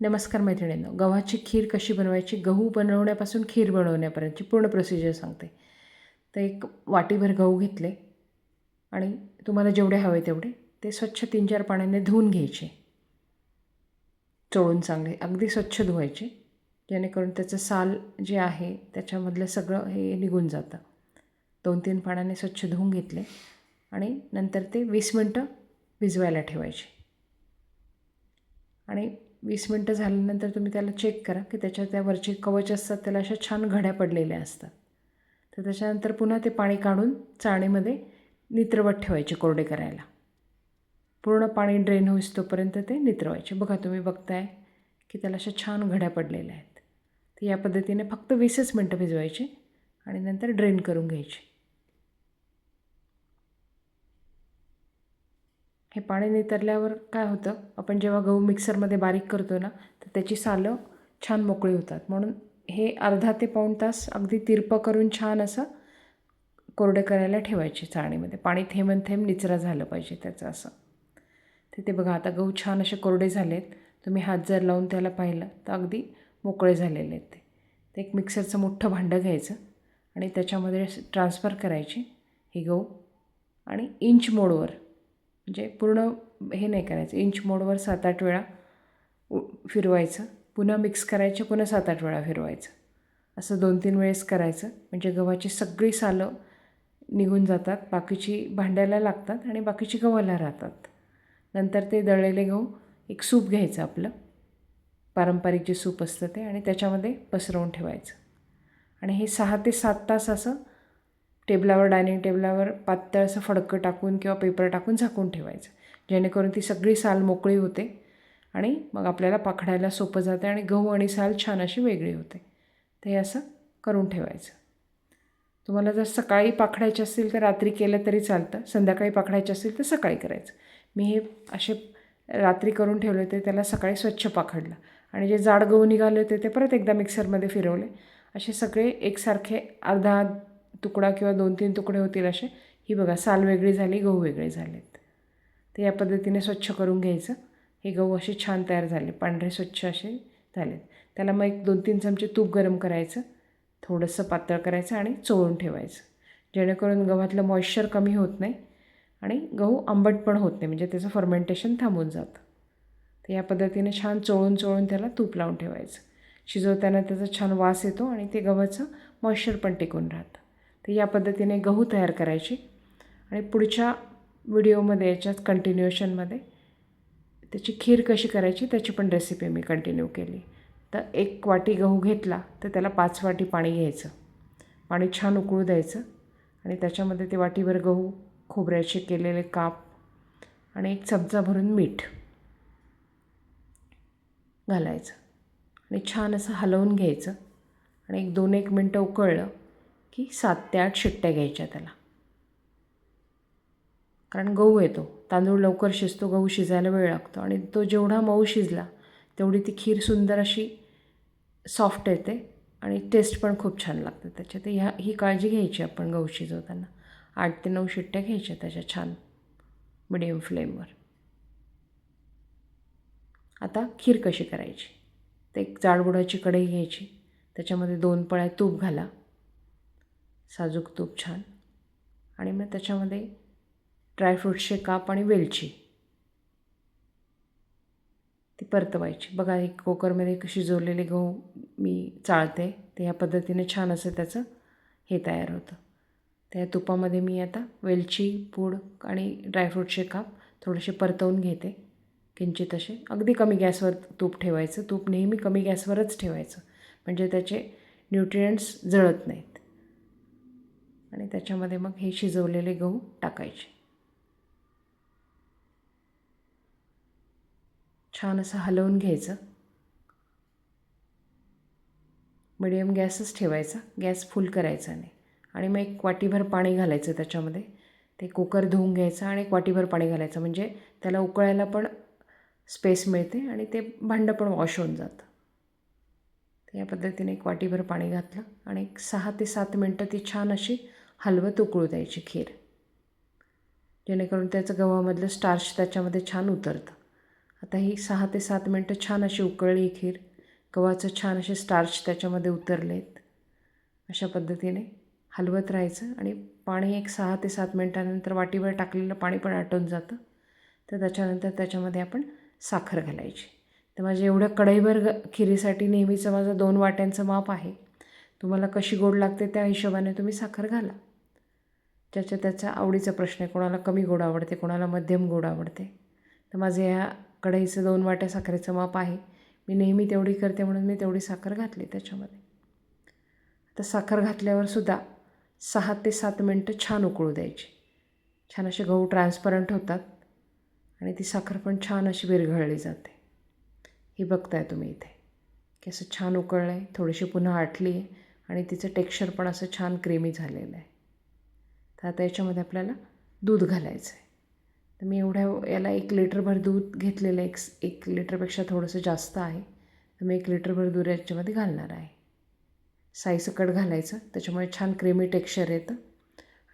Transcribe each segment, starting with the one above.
नमस्कार मैत्रिणींनो. गव्हाची खीर कशी बनवायची? गहू बनवण्यापासून खीर बनवण्यापर्यंतची पूर्ण प्रोसिजर सांगते. तर एक वाटीभर गहू घेतले आणि तुम्हाला जेवढे हवे तेवढे ते स्वच्छ तीन चार पाण्याने धुवून घ्यायचे. चोळून चांगले अगदी स्वच्छ धुवायचे. जेणेकरून त्याचं साल जे आहे त्याच्यामधलं सगळं हे निघून जातं. दोन तीन पाण्याने स्वच्छ धुवून घेतले आणि नंतर ते वीस मिनटं भिजवायला ठेवायचे. आणि वीस मिनटं झाल्यानंतर तुम्ही त्याला चेक करा की त्याच्या त्या वरचे कवच असतात त्याला अशा छान घड्या पडलेल्या असतात. तर त्याच्यानंतर पुन्हा ते पाणी काढून चाळणीमध्ये नित्रवत ठेवायचे कोरडे करायला. पूर्ण पाणी ड्रेन होईस तोपर्यंत ते नित्रवायचे. बघा तुम्ही बघताय की त्याला अशा छान घड्या पडलेल्या आहेत. तर या पद्धतीने फक्त वीसच मिनटं भिजवायचे आणि नंतर ड्रेन करून घ्यायचे. हे पाणी नितरल्यावर काय होतं? आपण जेव्हा गहू मिक्सरमध्ये बारीक करतो ना तर त्याची सालं छान मोकळी होतात. म्हणून हे अर्धा ते पाऊण तास अगदी तिरपं करून छान असं कोरडे करायला ठेवायचे चाळणीमध्ये. पाणी थेंबन थेंब निचरा झालं पाहिजे त्याचं असं. तर ते बघा आता गहू छान असे कोरडे झालेत. तुम्ही हात जर लावून त्याला पाहिलं तर अगदी मोकळे झालेले आहेत ते. ते एक मिक्सरचं मोठं भांडं घ्यायचं आणि त्याच्यामध्ये ट्रान्सफर करायची ही गहू आणि इंच मोडवर म्हणजे पूर्ण हे नाही करायचं. इंच मोडवर सात आठ वेळा उ फिरवायचं. पुन्हा मिक्स करायचं पुन्हा सात आठ वेळा फिरवायचं. असं दोन तीन वेळेस करायचं. म्हणजे गव्हाची सगळी सालं निघून जातात. बाकीची भांड्याला लागतात आणि बाकीची गव्हाला राहतात. नंतर ते दळलेले गहू एक सूप घ्यायचं आपलं. पारंपरिक जे सूप असतं ते आणि त्याच्यामध्ये पसरवून ठेवायचं. आणि हे सहा ते सात तास असं टेबलावर डायनिंग टेबलावर पातळ असं फडकं टाकून किंवा पेपर टाकून झाकून ठेवायचं. जेणेकरून ती सगळी साल मोकळी होते आणि मग आपल्याला पाखडायला सोपं जाते आणि गहू आणि साल छान अशी वेगळी होते. ते असं करून ठेवायचं. तुम्हाला जर सकाळी पाखडायचे असतील तर रात्री केलं तरी चालतं. संध्याकाळी पाखडायचे असतील तर सकाळी करायचं. मी हे असे रात्री करून ठेवले होते त्याला सकाळी स्वच्छ पाखडलं. आणि जे जाड गहू निघाले होते ते परत एकदा मिक्सरमध्ये फिरवले. असे सगळे एकसारखे अर्धा तुकडा किंवा दोन तीन तुकडे होतील असे. ही बघा साल वेगळी झाली गहू वेगळे झालेत. तर या पद्धतीने स्वच्छ करून घ्यायचं. हे गहू असे छान तयार झाले पांढरे स्वच्छ असे झालेत. त्याला मग एक दोन तीन चमचे तूप गरम करायचं थोडंसं पातळ करायचं आणि चोळून ठेवायचं. जेणेकरून गव्हातलं मॉइश्चर कमी होत नाही आणि गहू आंबट पण होत नाही म्हणजे त्याचं फर्मेंटेशन थांबून जातं. तर या पद्धतीने छान चोळून चोळून त्याला तूप लावून ठेवायचं. शिजवताना त्याचा छान वास येतो आणि ते गव्हाचं मॉइश्चर पण टिकून राहतं. तर या पद्धतीने गहू तयार करायची आणि पुढच्या व्हिडिओमध्ये याच्यात कंटिन्युएशनमध्ये त्याची खीर कशी करायची त्याची पण रेसिपी मी कंटिन्यू केली. तर एक वाटी गहू घेतला तर त्याला पाच वाटी पाणी घ्यायचं. पाणी छान उकळू द्यायचं आणि त्याच्यामध्ये ते वाटीभर गहू खोबऱ्याचे केलेले काप आणि एक चमचा भरून मीठ घालायचं. आणि छान असं हलवून घ्यायचं. आणि एक दोन एक मिनटं उकळलं की सात ते आठ शिट्ट्या घ्यायच्या त्याला. कारण गहू येतो तांदूळ लवकर शिजतो गहू शिजायला वेळ लागतो आणि तो जेवढा मऊ शिजला तेवढी ती खीर सुंदर अशी सॉफ्ट येते आणि टेस्ट पण खूप छान लागते त्याच्या तर ह्या ही काळजी घ्यायची आपण गहू शिजवताना. आठ ते नऊ शिट्ट्या घ्यायच्या त्याच्या छान मिडियम फ्लेमवर. आता खीर कशी करायची? तर एक जाडबुडाची कढई घ्यायची त्याच्यामध्ये दोन पळ्या तूप घाला. साजूक तूप छान. आणि मग त्याच्यामध्ये ड्रायफ्रूट्सचे काप आणि वेलची. ती परतवायची. बघा एक कुकरमध्ये शिजवलेले गहू मी चाळते. ते ह्या पद्धतीने छान असं त्याचं हे तयार होतं. त्या तुपामध्ये मी आता वेलची पूड आणि ड्रायफ्रूटचे काप थोडेसे परतवून घेते. किंचित असे. अगदी कमी गॅसवर तूप ठेवायचं. तूप नेहमी कमी गॅसवरच ठेवायचं. म्हणजे त्याचे न्यूट्रियंट्स जळत नाहीत. आणि त्याच्यामध्ये मग हे शिजवलेले गहू टाकायचे. छान असं हलवून घ्यायचं. मिडियम गॅसच ठेवायचा गॅस फुल करायचा नाही आणि मग एक वाटीभर पाणी घालायचं त्याच्यामध्ये. ते कुकर धुवून घ्यायचं आणि एक वाटीभर पाणी घालायचं. म्हणजे त्याला उकळायला पण स्पेस मिळते आणि ते भांडं पण वॉश होऊन जातं. तर या पद्धतीने एक वाटीभर पाणी घातलं आणि एक सहा ते सात मिनटं ती छान अशी हलवत उकळू द्यायची खीर. जेणेकरून त्याचं गव्हामधलं स्टार्च त्याच्यामध्ये छान उतरतं. आता ही सहा ते सात मिनटं छान अशी उकळली ही खीर. गव्हाचं छान असे स्टार्च त्याच्यामध्ये उतरलेत. अशा पद्धतीने हलवत राहायचं आणि पाणी एक सहा ते सात मिनटानंतर वाटीवर टाकलेलं पाणी पण आटून जातं. तर त्याच्यानंतर त्याच्यामध्ये आपण साखर घालायची. तर माझ्या एवढ्या कढईभर ग खिरीसाठी नेहमीचं माझं दोन वाट्यांचं माप आहे. तुम्हाला कशी गोड लागते त्या हिशोबाने तुम्ही साखर घाला. ज्याच्या त्याचा आवडीचा प्रश्न आहे कोणाला कमी गोड आवडते कोणाला मध्यम गोड आवडते. तर माझं ह्या कढईचं दोन वाट्या साखरेचं माप आहे. मी नेहमी तेवढी करते म्हणून मी तेवढी साखर घातली त्याच्यामध्ये. आता साखर घातल्यावर सुद्धा सहा ते सात मिनटं छान उकळू द्यायची. छान असे गहू ट्रान्सपरंट होतात आणि ती साखर पण छान अशी विरघळली जाते. ही बघताय तुम्ही इथे. की असं छान उकळलं आहे थोडीशी पुन्हा आटली आहे आणि तिचं टेक्स्चर पण असं छान क्रेमी झालेलं आहे. तर आता याच्यामध्ये आपल्याला दूध घालायचं आहे. तर मी एवढ्या याला एक लिटरभर दूध घेतलेलं एक एक लिटरपेक्षा थोडंसं जास्त आहे. तर मी एक लिटरभर दूध याच्यामध्ये घालणार आहे. साईसकट घालायचं त्याच्यामुळे छान क्रीमी टेक्स्चर येतं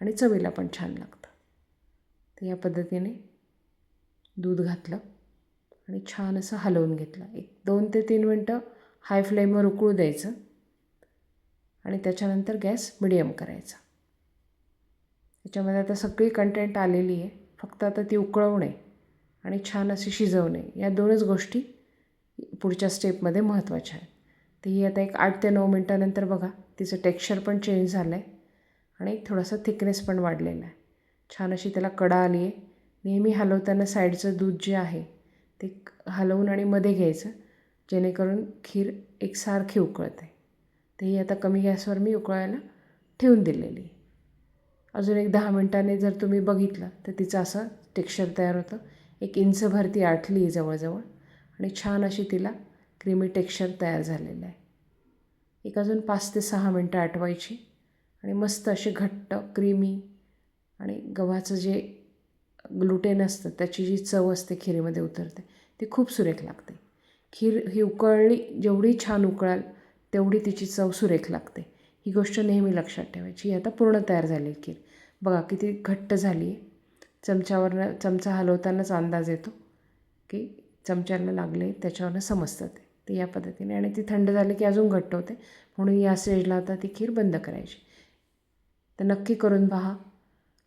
आणि चवीला पण छान लागतं. तर या पद्धतीने दूध घातलं आणि छान असं हलवून घेतलं. एक दोन ते तीन मिनटं हाय फ्लेमवर उकळू द्यायचं आणि त्याच्यानंतर गॅस मिडियम करायचा. त्याच्यामध्ये आता सगळी कंटेंट आलेली आहे. फक्त आता ती उकळवणे आणि छान अशी शिजवणे या दोनच गोष्टी पुढच्या स्टेपमध्ये महत्त्वाच्या आहेत. तर ही आता एक आठ ते नऊ मिनटानंतर बघा. तिचं टेक्स्चर पण चेंज झालं आहे आणि थोडासा थिकनेस पण वाढलेला आहे. छान अशी त्याला कडा आली आहे. नेहमी हलवताना साईडचं दूध जे आहे ते हलवून आणि मध्ये घ्यायचं जेणेकरून खीर एकसारखी उकळते. तर ही आता कमी गॅसवर मी उकळायला ठेवून दिलेली आहे. अजून एक दहा मिनटाने जर तुम्ही बघितलं तर तिचं असं टेक्स्चर तयार होतं. एक इंचभरती आटली आहे जवळजवळ. आणि छान अशी तिला क्रीमी टेक्स्चर तयार झालेलं आहे. एक अजून पाच ते सहा मिनटं आटवायची आणि मस्त अशी घट्ट क्रीमी आणि गव्हाचं जे ग्लुटेन असतं त्याची जी चव असते खिरीमध्ये उतरते ती खूप सुरेख लागते. खीर ही उकळली जेवढी छान उकळाल तेवढी तिची चव सुरेख लागते. ही गोष्ट नेहमी लक्षात ठेवायची. ही आता पूर्ण तयार झाली खीर. बघा किती घट्ट झाली आहे. चमच्यावरनं चमचा हलवतानाच अंदाज येतो की चमच्याला लागले त्याच्यावरनं समजतं ते. तर या पद्धतीने. आणि ती थंड झाली की अजून घट्ट होते. म्हणून या स्टेजला आता ती खीर बंद करायची. तर नक्की करून पहा.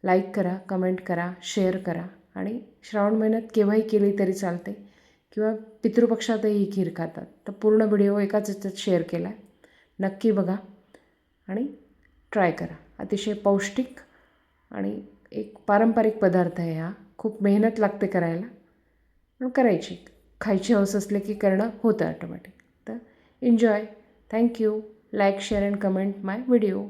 लाईक करा कमेंट करा शेअर करा. आणि श्रावण महिन्यात केव्हाही केली तरी चालते. किंवा पितृपक्षातही ही खीर खातात. तर पूर्ण व्हिडिओ एकाच याच्यात शेअर केला. आहे नक्की बघा. आणि ट्राय करा. अतिशय पौष्टिक आणि एक पारंपरिक पदार्थ आहे हा. खूप मेहनत लागते करायला. पण करायची. खायची हवस असले की करणं होतं ऑटोमॅटिक तर enjoy thank you like share and comment my video